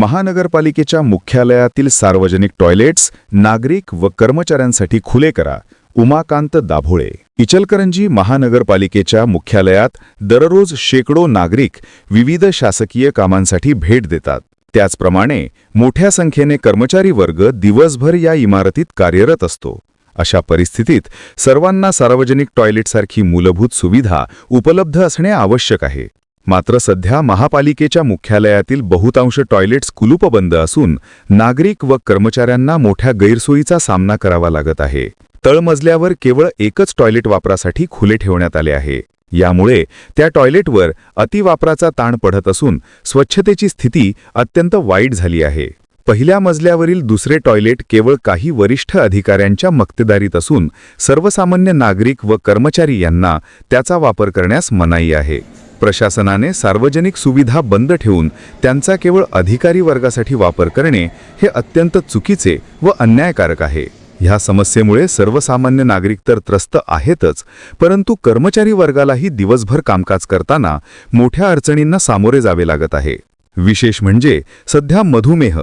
महानगरपालिकेच्या मुख्यालयातील सार्वजनिक टॉयलेट्स नागरिक व कर्मचाऱ्यांसाठी खुले करा. उमाकांत दाभोळे. इचलकरंजी महानगरपालिकेच्या मुख्यालयात दररोज शेकडो नागरिक विविध शासकीय कामांसाठी भेट देतात. त्याचप्रमाणे मोठ्या संख्येने कर्मचारी वर्ग दिवसभर या इमारतीत कार्यरत असतो. अशा परिस्थितीत सर्वांना सार्वजनिक टॉयलेटसारखी मूलभूत सुविधा उपलब्ध असणे आवश्यक आहे. मात्र सध्या महापालिकेच्या मुख्यालयातील बहुतांश टॉयलेट्स कुलूपबंद असून नागरिक व कर्मचाऱ्यांना मोठ्या गैरसोयीचा सामना करावा लागत आहे. तळमजल्यावर केवळ एकच टॉयलेट वापरासाठी खुले ठेवण्यात आले आहे. यामुळे त्या टॉयलेटवर अतिवापराचा ताण पडत असून स्वच्छतेची स्थिती अत्यंत वाईट झाली आहे. पहिल्या मजल्यावरील दुसरे टॉयलेट केवळ काही वरिष्ठ अधिकाऱ्यांच्या मक्तेदारीत असून सर्वसामान्य नागरिक व कर्मचारी यांना त्याचा वापर करण्यास मनाई आहे. प्रशासनाने सार्वजनिक सुविधा बंद ठेवून त्यांचा केवळ अधिकारी वर्गासाठी वापर करणे हे अत्यंत चुकीचे व अन्यायकारक आहे. ह्या समस्येमुळे सर्वसामान्य नागरिक तर त्रस्त आहेतच परंतु कर्मचारी वर्गालाही दिवसभर कामकाज करताना मोठ्या अडचणींना सामोरे जावे लागत आहे. विशेष म्हणजे सध्या मधुमेह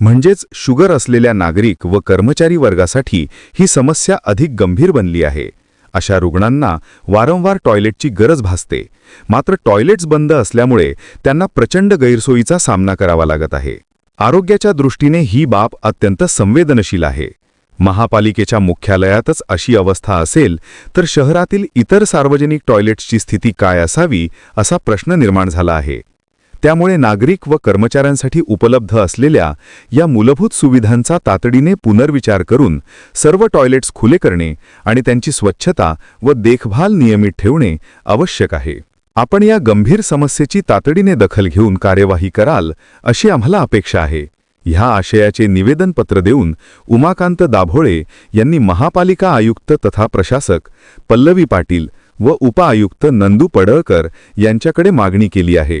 म्हणजेच शुगर असलेल्या नागरिक व कर्मचारी वर्गासाठी ही समस्या अधिक गंभीर बनली आहे. अशा रुग्णांना वारंवार टॉयलेटची गरज भासते. मात्र टॉयलेट्स बंद असल्यामुळे त्यांना प्रचंड गैरसोयीचा सामना करावा लागत आहे. आरोग्याच्या दृष्टीने ही बाब अत्यंत संवेदनशील आहे. महापालिकेच्या मुख्यालयातच अशी अवस्था असेल तर शहरातील इतर सार्वजनिक टॉयलेट्सची स्थिती काय असावी असा प्रश्न निर्माण झाला आहे. त्यामुळे नागरिक व कर्मचाऱ्यांसाठी उपलब्ध असलेल्या या मूलभूत सुविधांचा तातडीने पुनर्विचार करून सर्व टॉयलेट्स खुले करणे आणि त्यांची स्वच्छता व देखभाल नियमित ठेवणे आवश्यक आहे. आपण या गंभीर समस्येची तातडीने दखल घेऊन कार्यवाही कराल अशी आम्हाला अपेक्षा आहे. ह्या आशयाचे निवेदनपत्र देऊन उमाकांत दाभोळे यांनी महापालिका आयुक्त तथा प्रशासक पल्लवी पाटील व उपआयुक्त नंदू पडळकर यांच्याकडे मागणी केली आहे.